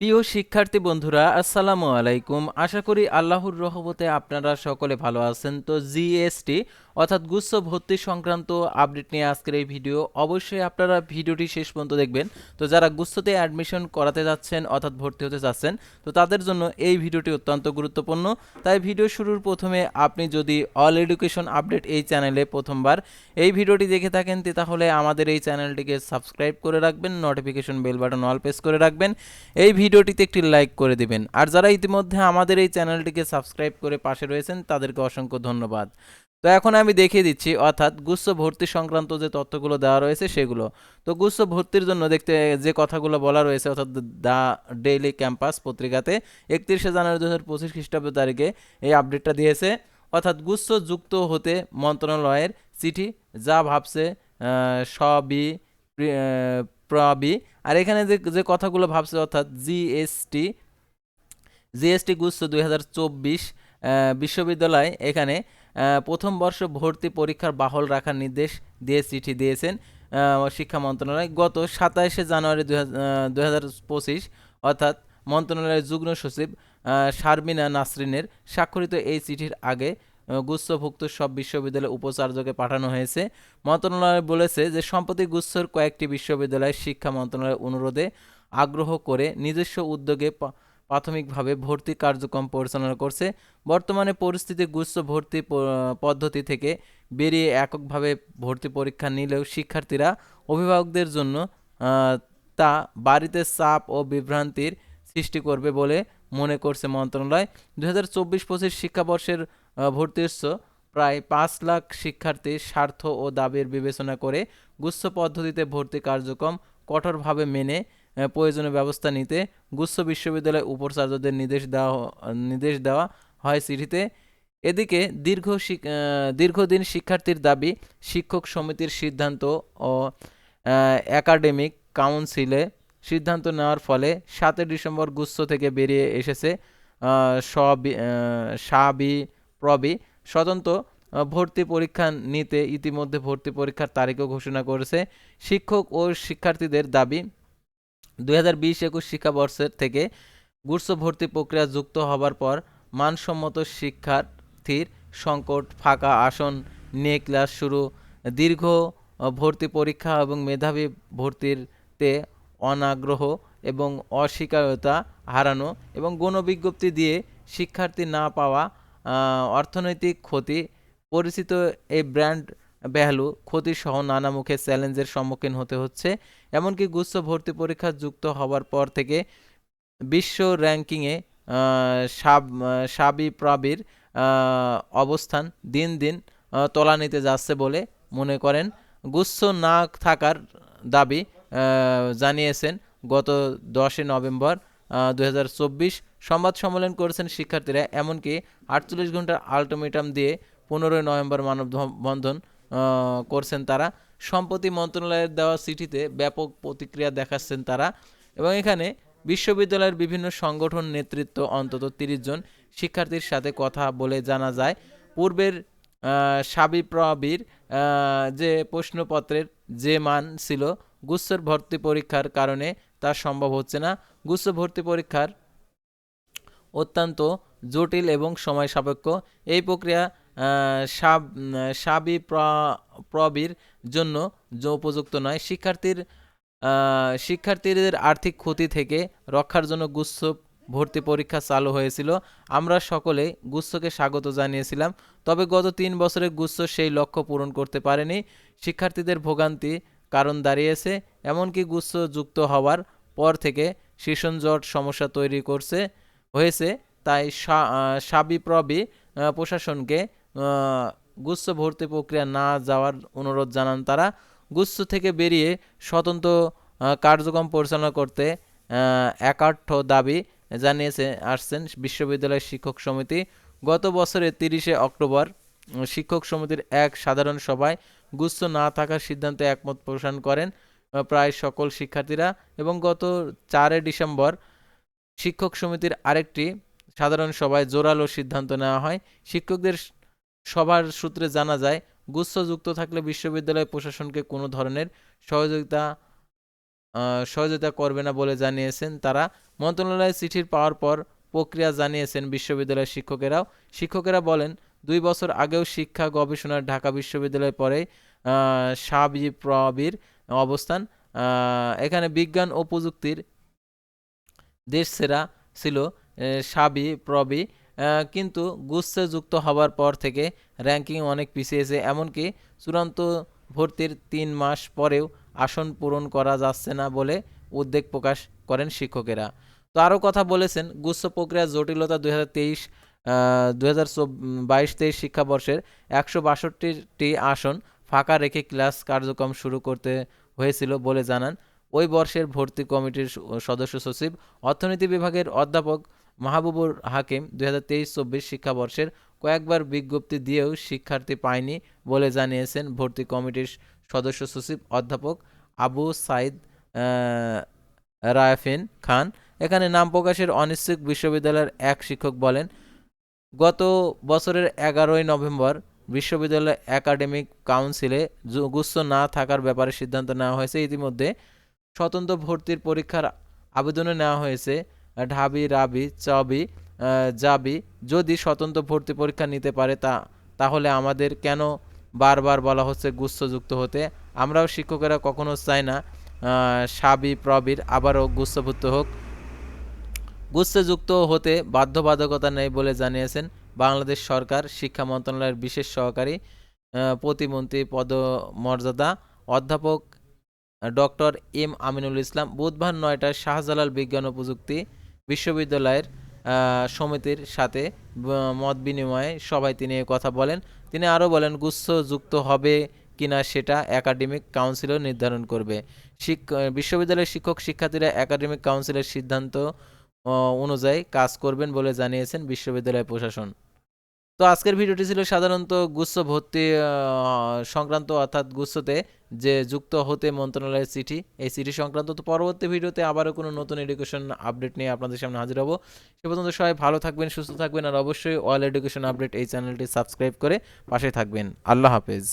প্রিয় শিক্ষার্থী বন্ধুরা, আসসালামু আলাইকুম। আশা করি আল্লাহর রহমতে আপনারা সকলে ভালো আছেন। তো জিএসটি, অর্থাৎ গুচ্ছ ভর্তি সংক্রান্ত আপডেট নিয়ে আজকের এই ভিডিও, অবশ্যই আপনারা ভিডিওটি শেষ পর্যন্ত দেখবেন। তো যারা গুচ্ছতে অ্যাডমিশন করাতে যাচ্ছেন, অর্থাৎ ভর্তি হতে যাচ্ছেন, তো তাদের জন্য এই ভিডিওটি অত্যন্ত গুরুত্বপূর্ণ। তাই ভিডিও শুরুর প্রথমে আপনি যদি অল এডুকেশন আপডেট এই চ্যানেলে প্রথমবার এই ভিডিওটি দেখে থাকেন তাহলে আমাদের এই চ্যানেলটিকে সাবস্ক্রাইব করে রাখবেন notification bell button all press করে রাখবেন। এই ভিডিওটিতে একটি লাইক করে দিবেন। আর যারা ইতিমধ্যে আমাদের এই চ্যানেলটিকে সাবস্ক্রাইব করে পাশে রয়েছেন, তাদেরকে অসংখ্য ধন্যবাদ। তো এখন আমি দেখিয়ে দিচ্ছি, অর্থাৎ গুচ্ছ ভর্তি সংক্রান্ত যে তথ্যগুলো দেওয়া রয়েছে সেগুলো। তো গুচ্ছ ভর্তির জন্য দেখতে, যে কথাগুলো বলা রয়েছে, অর্থাৎ দ্য ডেইলি ক্যাম্পাস পত্রিকাতে, একত্রিশে জানুয়ারি দু হাজার পঁচিশ খ্রিস্টাব্দ তারিখে এই আপডেটটা দিয়েছে। অর্থাৎ গুচ্ছ যুক্ত হতে মন্ত্রণালয়ের চিঠি যা ভাবছে সবই প্রবি। আর এখানে যে যে কথাগুলো ভাবছে অর্থাৎ জিএসটি জিএসটি গুচ্ছ দুই হাজার চব্বিশ বিশ্ববিদ্যালয় এখানে প্রথম বর্ষ ভর্তি পরীক্ষার বাহল রাখার নির্দেশ দিয়ে চিঠি দিয়েছেন শিক্ষা মন্ত্রণালয়। গত সাতাশে জানুয়ারি দুই হাজার পঁচিশ, অর্থাৎ মন্ত্রণালয়ের যুগ্ম সচিব শারমিনা নাসরিনের স্বাক্ষরিত এই চিঠির আগে গুচ্ছভুক্ত সব বিশ্ববিদ্যালয় উপাচার্যকে পাঠানো হয়েছে। মন্ত্রণালয় বলেছে যে সম্প্রতি গুচ্ছর কয়েকটি বিশ্ববিদ্যালয় শিক্ষা মন্ত্রণালয়ের অনুরোধে আগ্রহ করে নিজস্ব উদ্যোগে প্রাথমিকভাবে ভর্তি কার্যক্রম পরিচালনা করছে। বর্তমানে পরিস্থিতি গুচ্ছ ভর্তি পদ্ধতি থেকে বেরিয়ে এককভাবে ভর্তি পরীক্ষা নিলেও শিক্ষার্থীরা, অভিভাবকদের জন্য তা বাড়িতে চাপ ও বিভ্রান্তির সৃষ্টি করবে বলে মনে করছে মন্ত্রণালয়। দু হাজার চব্বিশ পঁচিশ শিক্ষাবর্ষের আহ, ভর্তিচ্ছ প্রায় পাঁচ লাখ শিক্ষার্থীর স্বার্থ ও দাবির বিবেচনা করে গুচ্ছ পদ্ধতিতে ভর্তি কার্যক্রম কঠোরভাবে মেনে প্রয়োজনীয় ব্যবস্থা নিতে গুচ্ছ বিশ্ববিদ্যালয় উপাচার্যদের নির্দেশ দেওয়া নির্দেশ দেওয়া হয় চিঠিতে। এদিকে দীর্ঘ দীর্ঘদিন শিক্ষার্থীর দাবি শিক্ষক সমিতির সিদ্ধান্ত ও একাডেমিক কাউন্সিলে সিদ্ধান্ত নেওয়ার ফলে সাতই ডিসেম্বর গুচ্ছ থেকে বেরিয়ে এসেছে সবি সাবি প্রবি স্বতন্ত্র ভর্তি পরীক্ষা নিতে ইতিমধ্যে ভর্তি পরীক্ষার তারিখও ঘোষণা করেছে। শিক্ষক ও শিক্ষার্থীদের দাবি, দুই হাজার বিশ একুশ শিক্ষাবর্ষের থেকে গুচ্ছ ভর্তি প্রক্রিয়া যুক্ত হবার পর মানসম্মত শিক্ষার্থীর সংকট ফাঁকা আসন নিয়ে ক্লাস শুরু। দীর্ঘ ভর্তি পরীক্ষা এবং মেধাবী ভর্তিরতে অনাগ্রহ এবং অস্বীকারতা হারানো এবং গণবিজ্ঞপ্তি দিয়ে শিক্ষার্থী না পাওয়া অর্থনৈতিক ক্ষতি, পরিচিত এই ব্র্যান্ড ভ্যালু ক্ষতিসহ নানা মুখে চ্যালেঞ্জের সম্মুখীন হতে হচ্ছে। এমনকি গুচ্ছ ভর্তি পরীক্ষা যুক্ত হওয়ার পর থেকে বিশ্ব র্যাঙ্কিংয়ে সাব, সাবি প্রাবির অবস্থান দিন দিন তলানিতে যাচ্ছে বলে মনে করেন। গুচ্ছ না থাকার দাবি জানিয়েছেন গত দশই নভেম্বর দু হাজার চব্বিশ সংবাদ সম্মেলন করেছেন শিক্ষার্থীরা, এমনকি আটচল্লিশ ঘণ্টার আলটিমেটাম দিয়ে পনেরোই নভেম্বর মানববন্ধন করছেন তারা। সম্প্রতি মন্ত্রণালয়ের দেওয়া চিঠিতে ব্যাপক প্রতিক্রিয়া দেখাচ্ছেন তারা এবং এখানে বিশ্ববিদ্যালয়ের বিভিন্ন সংগঠন নেতৃত্ব অন্তত তিরিশ জন শিক্ষার্থীর সাথে কথা বলে জানা যায়। পূর্বের সাবিপ্রবির যে প্রশ্নপত্রের যে মান ছিল, গুচ্ছর ভর্তি পরীক্ষার কারণে তা সম্ভব হচ্ছে না। গুচ্ছ ভর্তি পরীক্ষার অত্যন্ত জটিল এবং সময় সাপেক্ষ। এই প্রক্রিয়া সাব, সাবি প্র- প্রবির জন্য উপযুক্ত নয়। শিক্ষার্থীর শিক্ষার্থীদের আর্থিক ক্ষতি থেকে রক্ষার জন্য গুচ্ছ ভর্তি পরীক্ষা চালু হয়েছিল। আমরা সকলে গুচ্ছকে স্বাগত জানিয়েছিলাম, তবে গত তিন বছরে গুচ্ছ সেই লক্ষ্য পূরণ করতে পারেনি। শিক্ষার্থীদের ভোগান্তি কারণ দাঁড়িয়েছে, এমনকি গুচ্ছ যুক্ত হওয়ার পর থেকে শীষণ জট সমস্যা তৈরি করছে। হয়েছে, তাই সাবিপ্রবি প্রশাসনকে গুচ্ছ ভর্তি প্রক্রিয়া না যাওয়ার অনুরোধ জানান তারা। গুচ্ছ থেকে বেরিয়ে স্বতন্ত্র কার্যক্রম পরিচালনা করতে একার্থ দাবি জানিয়েছে, আসছেন বিশ্ববিদ্যালয় শিক্ষক সমিতি। গত বছরের তিরিশে অক্টোবর শিক্ষক সমিতির এক সাধারণ সভায় গুচ্ছ না থাকার সিদ্ধান্তে একমত পোষণ করেন প্রায় সকল শিক্ষার্থীরা এবং গত চারে ডিসেম্বর শিক্ষক সমিতির আরেকটি সাধারণ সভায় জোরালো সিদ্ধান্ত নেওয়া হয়। শিক্ষকদের সভার সূত্রে জানা যায় গুচ্ছ যুক্ত থাকলে বিশ্ববিদ্যালয় প্রশাসনকে কোনো ধরনের সহযোগিতা সহযোগিতা করবে না বলে জানিয়েছেন তারা। মন্ত্রণালয়ের চিঠির পাওয়ার পর প্রক্রিয়া জানিয়েছেন বিশ্ববিদ্যালয়ের শিক্ষকেরাও। শিক্ষকেরা বলেন, দুই বছর আগেও শিক্ষা গবেষণার ঢাকা বিশ্ববিদ্যালয়ে পরে সাবি প্রবির অবস্থান এখানে বিজ্ঞান ও প্রযুক্তির দেশ সেরা ছিল সাবি, প্রবি কিন্তু গুচ্ছে যুক্ত হওয়ার পর থেকে র্যাঙ্কিং অনেক পিছিয়েছে এমনকি চূড়ান্ত ভর্তির তিন মাস পরেও আসন পূরণ করা যাচ্ছে না বলে উদ্বেগ প্রকাশ করেন শিক্ষকেরা। তো আরও কথা বলেছেন গুচ্ছ প্রক্রিয়ার জটিলতা দুই হাজার তেইশ দুই হাজার বাইশ তেইশ শিক্ষাবর্ষের একশো বাষট্টিটি আসন ফাঁকা রেখে ক্লাস কার্যক্রম শুরু করতে হয়েছিল বলে জানান ওই বর্ষের ভর্তি কমিটির সদস্য সচিব, অর্থনীতি বিভাগের অধ্যাপক মাহবুবুর হাকিম দুই হাজার তেইশ চব্বিশ শিক্ষাবর্ষের কয়েকবার বিজ্ঞপ্তি দিয়েও শিক্ষার্থী পায়নি বলে জানিয়েছেন ভর্তি কমিটির সদস্য সচিব অধ্যাপক আবু সাইদ রায়ফিন খান। এখানে নাম প্রকাশের অনিশ্চিত বিশ্ববিদ্যালয়ের এক শিক্ষক বলেন, গত বছরের এগারোই নভেম্বর বিশ্ববিদ্যালয় একাডেমিক কাউন্সিলে গুচ্ছ না থাকার ব্যাপারে সিদ্ধান্ত নেওয়া হয়েছে। ইতিমধ্যে স্বতন্ত্র ভর্তির পরীক্ষার আবেদনে নেওয়া হয়েছে। ঢাবি, রাবি, চাবি জাবি, যদি স্বতন্ত্র ভর্তি পরীক্ষা নিতে পারে তা, তাহলে আমাদের কেন বারবার বলা হচ্ছে গুচ্ছযুক্ত হতে? আমরাও শিক্ষকেরা কখনো চাই না সাবি, প্রবির আবারও গুচ্ছভুক্ত হোক। গুচ্ছযুক্ত হতে বাধ্যবাধকতা নেই বলে জানিয়েছেন বাংলাদেশ সরকার, শিক্ষা মন্ত্রণালয়ের বিশেষ সহকারী প্রতিমন্ত্রী পদমর্যাদা। অধ্যাপক ডক্টর এম আমিনুল ইসলাম বুধবার নয়টায় শাহজালাল বিজ্ঞান ও প্রযুক্তি বিশ্ববিদ্যালয়ের সমিতির সাথে মত বিনিময়ে সবাই তিনি কথা বলেন। তিনি আরও বলেন গুচ্ছ যুক্ত হবে কিনা সেটা একাডেমিক কাউন্সিলও নির্ধারণ করবে। বিশ্ববিদ্যালয়ের শিক্ষক শিক্ষার্থীরা একাডেমিক কাউন্সিলের সিদ্ধান্ত অনুযায়ী কাজ করবেন বলে জানিয়েছেন বিশ্ববিদ্যালয় প্রশাসন। তো আজকের ভিডিওটি ছিল সাধারণত গুচ্ছ ভর্তি সংক্রান্ত অর্থাৎ গুচ্ছতে যে যুক্ত হতে মন্ত্রণালয়ের চিঠি, এই চিঠি সংক্রান্ত তো পরবর্তী ভিডিওতে আবারও কোনো নতুন এডুকেশন আপডেট নিয়ে আপনাদের সামনে হাজির হব। সে পর্যন্ত সবাই ভালো থাকবেন, সুস্থ থাকবেন আর অবশ্যই অল এডুকেশন আপডেট এই চ্যানেলটি সাবস্ক্রাইব করে পাশে থাকবেন। আল্লাহ হাফেজ।